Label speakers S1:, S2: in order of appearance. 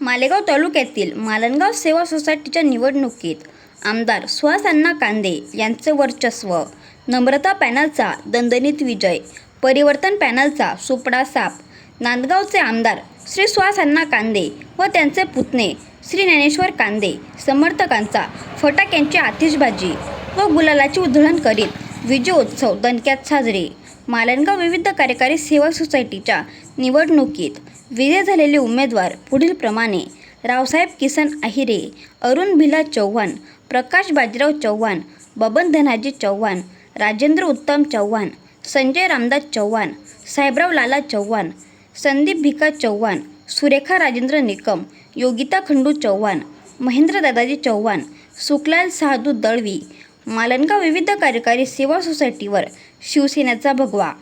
S1: मालेगाव तालुक्यातील मालनगाव सेवा सोसायटीच्या निवडणुकीत आमदार सुहास कांदे यांचे वर्चस्व नम्रता पॅनलचा दणदणीत विजय परिवर्तन पॅनलचा सुपडा साप नांदगावचे आमदार श्री सुहास कांदे व त्यांचे पुतणे श्री ज्ञानेश्वर कांदे समर्थकांचा फटाक्यांची आतिषबाजी व गुलालाची उधळण करीत विजयोत्सव दणक्यात साजरे. मालनगाव विविध कार्यकारी सेवा सोसायटीच्या निवडणुकीत विजय झालेले उमेदवार पुढीलप्रमाणे रावसाहेब किसन अहिरे अरुण भिला चव्हाण प्रकाश बाजीराव चव्हाण बबन धनाजी चव्हाण राजेंद्र उत्तम चव्हाण संजय रामदास चव्हाण साहेबराव लाला चव्हाण संदीप भिका चव्हाण सुरेखा राजेंद्र निकम योगिता खंडू चव्हाण महेंद्र दादाजी चव्हाण सुखलाल साधू दळवी मालनगाव विविध कार्यकारी सेवा सोसायटीवर शिवसेनेचा भगवा